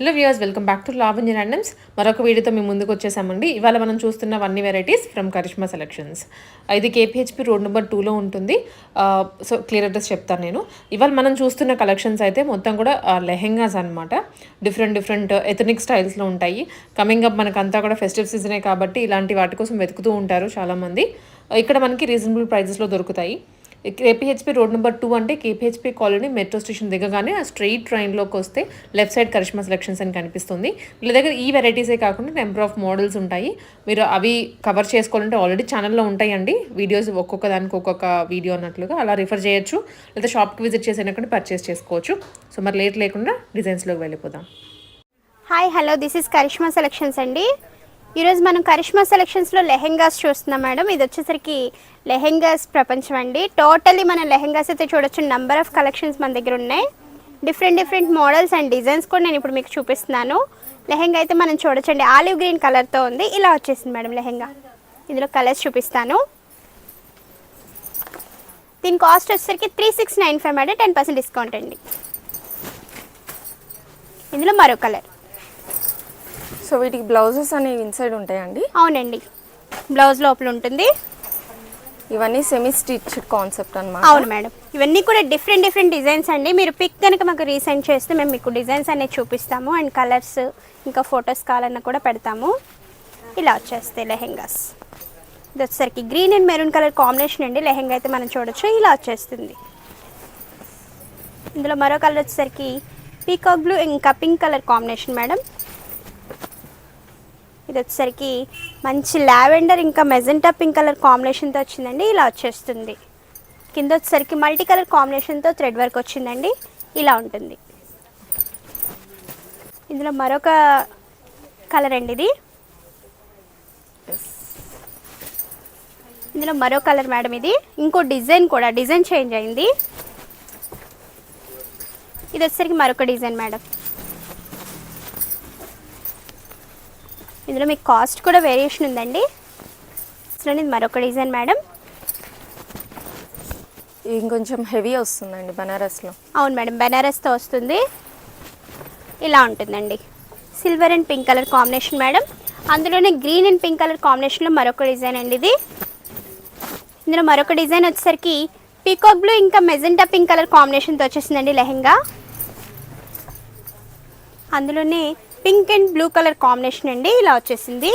Hello viewers welcome back to Lavanya randoms మరొక వీడియోతో మేము ముందుకు వచ్చేసామండి. ఇవాళ మనం చూస్తున్న అన్ని వెరైటీస్ ఫ్రమ్ కరిష్మా సెలెక్షన్స్ ఇది కేపీహెచ్పి రోడ్ నెంబర్ టూలో ఉంటుంది. సో క్లియర్ అడ్రస్ చెప్తాను నేను. ఇవాళ మనం చూస్తున్న కలెక్షన్స్ అయితే మొత్తం కూడా లెహెంగాస్ అనమాట డిఫరెంట్ డిఫరెంట్ ఎథనిక్ స్టైల్స్లో ఉంటాయి. కమింగ్ అప్ మనకంతా కూడా ఫెస్టివ్ సీజనే కాబట్టి ఇలాంటి వాటి కోసం వెతుకుతూ ఉంటారు చాలామంది. ఇక్కడ మనకి రీజనబుల్ ప్రైజెస్లో దొరుకుతాయి. కేపీహెచ్పి రోడ్ నెంబర్ టూ అంటే కేపీహెచ్పి కాలనీ మెట్రో స్టేషన్ దిగగానే ఆ స్ట్రైట్ ట్రైన్లోకి వస్తే లెఫ్ట్ సైడ్ కరిష్మా సెలెక్షన్స్ అని కనిపిస్తుంది. వీళ్ళ దగ్గర ఈ వెరైటీసే కాకుండా నెంబర్ ఆఫ్ మోడల్స్ ఉంటాయి. మీరు అవి కవర్ చేసుకోవాలంటే ఆల్రెడీ ఛానల్లో ఉంటాయండి. వీడియోస్ ఒక్కొక్క దానికి ఒక్కొక్క వీడియో అన్నట్లుగా అలా రిఫర్ చేయొచ్చు. లేదా షాప్కి విజిట్ చేసినప్పుడు పర్చేస్ చేసుకోవచ్చు. సో మరి లేట్ లేకుండా డిజైన్స్లోకి వెళ్ళిపోదాం. Hi hello this is Karishma selections అండి. ఈరోజు మనం కరిష్మా సెలెక్షన్స్లో లెహెంగాస్ చూస్తున్నాం మేడం. ఇది వచ్చేసరికి లెహెంగాస్ ప్రపంచం అండి. టోటలీ మన లెహెంగాస్ అయితే చూడొచ్చు. నెంబర్ ఆఫ్ కలెక్షన్స్ మన దగ్గర ఉన్నాయి. Different different models and designs కూడా నేను ఇప్పుడు మీకు చూపిస్తున్నాను. లెహెంగా అయితే మనం చూడొచ్చండి. ఆలివ్ గ్రీన్ కలర్తో ఉంది. ఇలా వచ్చేసింది మేడం లెహెంగా. ఇందులో కలర్స్ చూపిస్తాను. దీని కాస్ట్ వచ్చేసరికి three six nine five madam. Ten percent discount అండి. ఇందులో మరో కలర్ సో వీటికి బ్లౌజెస్ అనేవి ఇన్సైడ్ ఉంటాయండి? అవునండి. బ్లౌజ్ లోపల ఉంటుంది. ఇవన్నీ సెమీ స్టిచ్డ్ కాన్సెప్ట్ అన్నమాట. అవును మేడం. ఇవన్నీ కూడా డిఫరెంట్ డిఫరెంట్ డిజైన్స్ అండి. మీరు పిక్ కనుక మాకు రీసెండ్ చేస్తే మేము మీకు డిజైన్స్ అనేవి చూపిస్తాము. అండ్ కలర్స్ ఇంకా ఫొటోస్ కావాలన్నా కూడా పెడతాము. ఇలా వచ్చేస్తాయి లెహెంగాస్. ఇది వచ్చేసరికి green and maroon colour combination అండి. లెహెంగా అయితే మనం చూడొచ్చు. ఇలా వచ్చేస్తుంది. ఇందులో మరో కలర్ వచ్చేసరికి పీకాక్ బ్లూ ఇంకా పింక్ కలర్ కాంబినేషన్ మేడం. ఇది వచ్చేసరికి మంచి లావెండర్ ఇంకా మెజెంటా పింక్ కలర్ కాంబినేషన్తో వచ్చిందండి. ఇలా వచ్చేస్తుంది. కింద వచ్చేసరికి మల్టీ కలర్ కాంబినేషన్తో థ్రెడ్ వర్క్ వచ్చిందండి. ఇలా ఉంటుంది. ఇందులో మరొక కలర్ అండి ఇది. ఇందులో మరో కలర్ మేడం ఇది. ఇంకో డిజైన్ కూడా డిజైన్ చేంజ్ అయింది. ఇది వచ్చేసరికి మరొక డిజైన్ మేడం. ఇందులో మీకు కాస్ట్ కూడా వేరియేషన్ ఉందండి. అసలు ఇది మరొక డిజైన్ మేడం. ఇంకొంచెం హెవీ వస్తుందండి బనారస్లో. అవును మేడం. బెనారస్తో వస్తుంది. ఇలా ఉంటుందండి. Silver and pink colour combination madam. అందులోనే గ్రీన్ అండ్ పింక్ కలర్ కాంబినేషన్లో మరొక డిజైన్ అండి ఇది. ఇందులో మరొక డిజైన్ వచ్చేసరికి పీకాక్ బ్లూ ఇంకా మెజెంటా పింక్ కలర్ కాంబినేషన్తో వచ్చేసిందండి లెహెంగా. అందులోనే pink and blue colour combination అండి. ఇలా వచ్చేసింది.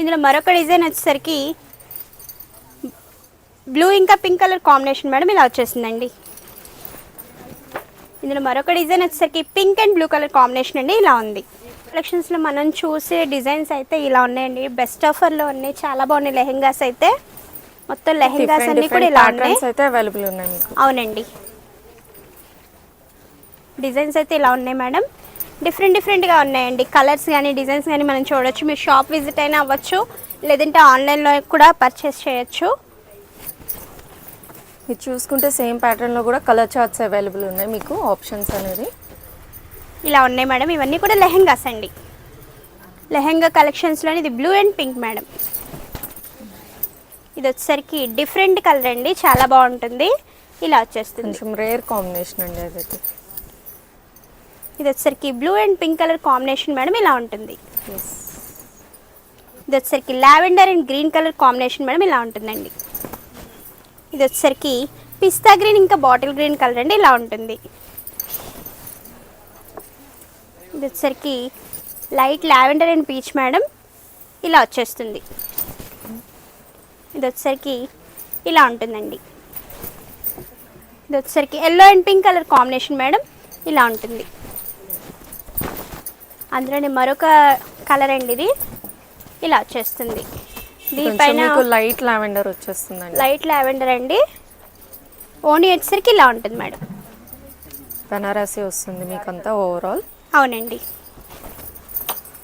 ఇందులో మరొక డిజైన్ వచ్చేసరికి బ్లూ ఇంకా పింక్ కలర్ కాంబినేషన్ మేడం ఇలా వచ్చేసిందండి. ఇందులో మరొక డిజైన్ వచ్చేసరికి pink and blue colour combination అండి. ఇలా ఉంది. కలెక్షన్స్లో మనం చూసే డిజైన్స్ అయితే ఇలా ఉన్నాయండి. బెస్ట్ ఆఫర్లో ఉన్నాయి. చాలా బాగున్నాయి లెహెంగాస్ అయితే. మొత్తం లెహెంగాస్ అన్ని కూడా ఇలా ఉన్నాయి. అయితే అవైలబుల్ ఉన్నాయి అవునండి. డిజైన్స్ అయితే ఇలా ఉన్నాయి మేడం. డిఫరెంట్ డిఫరెంట్గా ఉన్నాయండి. కలర్స్ కానీ డిజైన్స్ కానీ మనం చూడొచ్చు. మీరు షాప్ విజిట్ అయినా అవ్వచ్చు లేదంటే ఆన్లైన్లో కూడా పర్చేస్ చేయొచ్చు. ఇది చూసుకుంటే సేమ్ ప్యాటర్న్లో కూడా కలర్ చార్ట్స్ అవైలబుల్ ఉన్నాయి మీకు ఆప్షన్స్ అనేది. ఇలా ఉన్నాయి మేడం. ఇవన్నీ కూడా లెహెంగాస్ అండి. లెహెంగా కలెక్షన్స్లోని ఇది బ్లూ అండ్ పింక్ మేడం. ఇది వచ్చేసరికి డిఫరెంట్ కలర్ అండి. చాలా బాగుంటుంది. ఇలా వచ్చేస్తుంది. కొంచెం రేర్ కాంబినేషన్ అండి అదైతే. ఇది వచ్చేసరికి blue and pink colour combination madam ఇలా ఉంటుంది. ఇది వచ్చేసరికి lavender and green colour combination madam ఇలా ఉంటుందండి. ఇది వచ్చేసరికి పిస్తా గ్రీన్ ఇంకా బాటిల్ గ్రీన్ కలర్ అండి ఇలా ఉంటుంది. ఇది వచ్చేసరికి light lavender and peach madam ఇలా వచ్చేస్తుంది. ఇది వచ్చేసరికి ఇలా ఉంటుందండి. ఇది వచ్చేసరికి yellow and pink colour combination madam ఇలా ఉంటుంది. అందులోనే మరొక కలర్ అండి ఇది. ఇలా వచ్చేస్తుంది. దీనిపైన లైట్ లావెండర్ వచ్చేస్తుందండి. లైట్ లావెండర్ అండి. ఓనీ వచ్చేసరికి ఇలా ఉంటుంది మేడం. బనారసి వస్తుంది మీకు అంతా ఓవరాల్ అవునండి.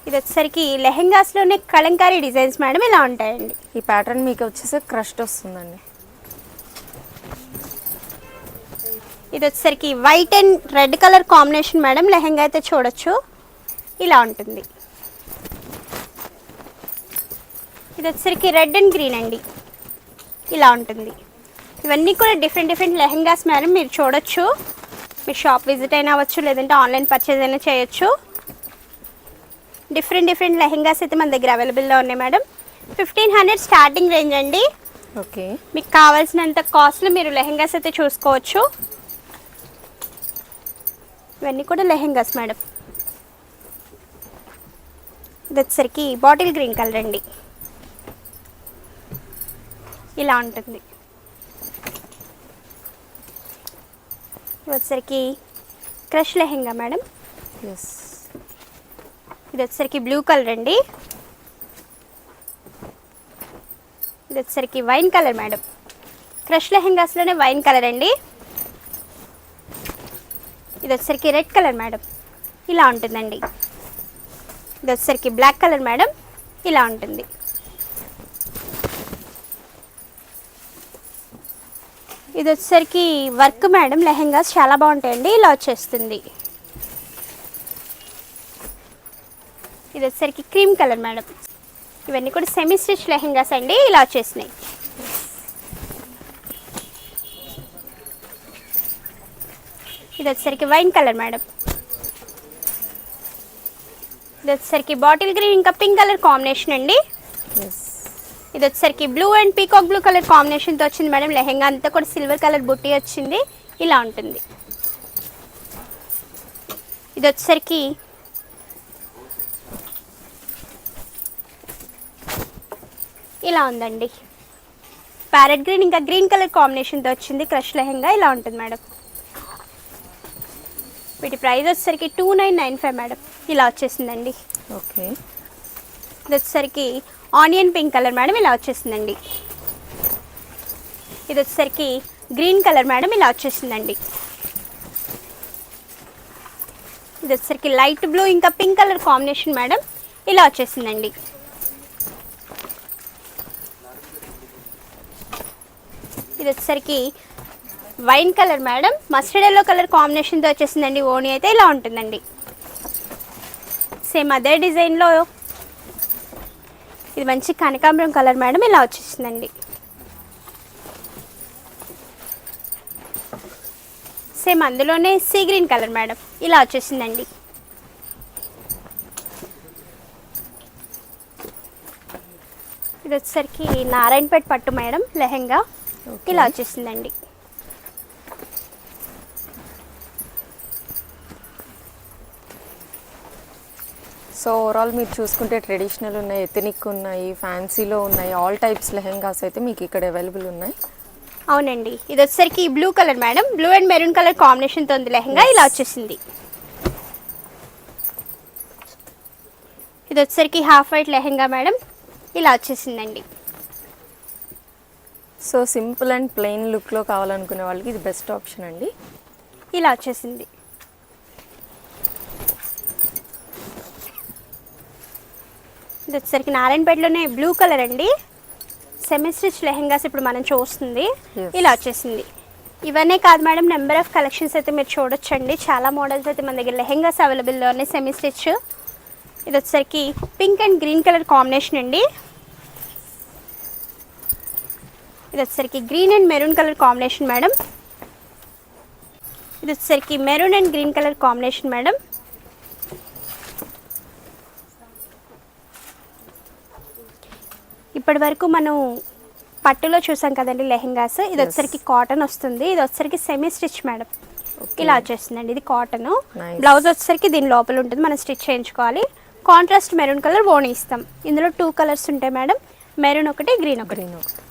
ఇది వచ్చేసరికి లెహెంగాస్లోనే కలంకారీ డిజైన్స్ మేడం ఇలా ఉంటాయండి. ఈ ప్యాటర్న్ మీకు వచ్చేసి క్రష్డ్ వస్తుందండి. ఇది వచ్చేసరికి white and red colour combination madam lehenga అయితే చూడొచ్చు. ఇలా ఉంటుంది. ఇది వచ్చేసరికి రెడ్ అండ్ గ్రీన్ అండి. ఇలా ఉంటుంది. ఇవన్నీ కూడా డిఫరెంట్ డిఫరెంట్ లెహెంగాస్ మేడం మీరు చూడొచ్చు. మీరు షాప్ విజిట్ అయినా అవ్వచ్చు లేదంటే ఆన్లైన్ పర్చేజ్ అయినా చేయొచ్చు. డిఫరెంట్ డిఫరెంట్ లెహెంగాస్ అయితే మన దగ్గర అవైలబుల్లో ఉన్నాయి madam. Fifteen hundred starting range అండి. ఓకే. మీకు కావాల్సినంత కాస్ట్లో మీరు లెహెంగాస్ అయితే చూసుకోవచ్చు. ఇవన్నీ కూడా లెహెంగాస్ మేడం. ఇది వచ్చేసరికి బాటిల్ గ్రీన్ కలర్ అండి. ఇలా ఉంటుంది. ఇది వచ్చేసరికి క్రష్ లెహెంగా మేడం. ఎస్ ఇది వచ్చేసరికి బ్లూ కలర్ అండి. ఇది వచ్చేసరికి వైన్ కలర్ మేడం. క్రష్ లెహెంగాస్లోనే వైన్ కలర్ అండి. ఇది వచ్చేసరికి రెడ్ కలర్ మేడం. ఇలా ఉంటుందండి. ఇది వచ్చేసరికి బ్లాక్ కలర్ మేడం ఇలా ఉంటుంది. ఇది వచ్చేసరికి వర్క్ మేడం లెహెంగాస్ చాలా బాగుంటాయండి. ఇలా వచ్చేస్తుంది. ఇది వచ్చేసరికి క్రీమ్ కలర్ మేడం ఇవన్నీ కూడా సెమీ స్టిచ్ లెహెంగాస్ అండి. ఇలా వచ్చేసినాయి. ఇది వచ్చేసరికి వైన్ కలర్ మేడం ఇది వచ్చేసరికి బాటిల్ గ్రీన్ ఇంకా పింక్ కలర్ కాంబినేషన్ అండి. ఇది వచ్చేసరికి blue and peacock blue colour కాంబినేషన్తో వచ్చింది మేడం. లెహెంగా అంతా కూడా సిల్వర్ కలర్ బుట్టి వచ్చింది. ఇలా ఉంటుంది. ఇది వచ్చేసరికి ఇలా ఉందండి. ప్యారెట్ గ్రీన్ ఇంకా గ్రీన్ కలర్ కాంబినేషన్తో వచ్చింది. క్రష్ లెహెంగా ఇలా ఉంటుంది మేడం. వీటి ప్రైస్ వచ్చేసరికి two nine nine five madam. ఇలా వచ్చేసిందండి. ఓకే. ఇది వచ్చేసరికి ఆనియన్ పింక్ కలర్ మేడం ఇలా వచ్చేసిందండి. ఇది వచ్చేసరికి గ్రీన్ కలర్ మేడం ఇలా వచ్చేసిందండి. ఇది వచ్చేసరికి లైట్ బ్లూ ఇంకా పింక్ కలర్ కాంబినేషన్ మేడం ఇలా వచ్చేసిందండి. ఇది వచ్చేసరికి wine colour madam mustard yellow colour కాంబినేషన్తో వచ్చేసిందండి. ఓణి అయితే ఇలా ఉంటుందండి. సేమ్ అదే డిజైన్లో. ఇది మంచి కనకాంబరం కలర్ మేడం ఇలా వచ్చేసిందండి. సేమ్ అందులోనే సీ గ్రీన్ కలర్ మేడం ఇలా వచ్చేసిందండి. ఇది వచ్చేసరికి నారాయణపేట పట్టు మేడం లెహెంగా. ఇలా వచ్చేసిందండి. సో ఓవరాల్ మీరు చూసుకుంటే ట్రెడిషనల్ ఉన్నాయి ఎథనిక్ ఉన్నాయి ఫ్యాన్సీలో ఉన్నాయి ఆల్ టైప్స్ లెహెంగాస్ అయితే మీకు ఇక్కడ అవైలబుల్ ఉన్నాయి. అవునండి. ఇది వచ్చేసరికి blue colour madam. Blue and maroon colour కాంబినేషన్తో ఉంది లెహంగా. ఇలా వచ్చేసింది. ఇది వచ్చేసరికి హాఫ్ వైట్ లెహంగా మేడం. ఇలా వచ్చేసిందండి. సో సింపుల్ అండ్ ప్లెయిన్ లుక్లో కావాలనుకునే వాళ్ళకి ఇది బెస్ట్ ఆప్షన్ అండి. ఇలా వచ్చేసింది. ఇది వచ్చేసరికి నారాయణపేటలోనే బ్లూ కలర్ అండి. సెమీ స్టిచ్ లెహెంగాస్ ఇప్పుడు మనం చూస్తుంది. ఇలా వచ్చేసింది. ఇవన్నీ కాదు మేడం నెంబర్ ఆఫ్ కలెక్షన్స్ అయితే మీరు చూడొచ్చండి. చాలా మోడల్స్ అయితే మన దగ్గర లెహెంగాస్ అవైలబుల్లో ఉన్నాయి సెమీ స్టిచ్ ఇది వచ్చేసరికి pink and green colour combination అండి. ఇది వచ్చేసరికి green and maroon colour combination madam ఇది వచ్చేసరికి maroon and green colour combination madam ఇప్పటి వరకు మనం పట్టులో చూసాం కదండి లెహెంగాస్. ఇది వచ్చేసరికి కాటన్ వస్తుంది. ఇది వచ్చేసరికి సెమీ స్టిచ్ మేడం ఇలా వచ్చేస్తుందండి. ఇది కాటన్. బ్లౌజ్ వచ్చేసరికి దీని లోపల ఉంటుంది. మనం స్టిచ్ చేయించుకోవాలి. కాంట్రాస్ట్ మెరూన్ కలర్ ఓణి ఇస్తాం. ఇందులో టూ కలర్స్ ఉంటాయి మేడం మెరూన్ ఒకటి గ్రీన్ ఒకటి. గ్రీన్ ఒకటి.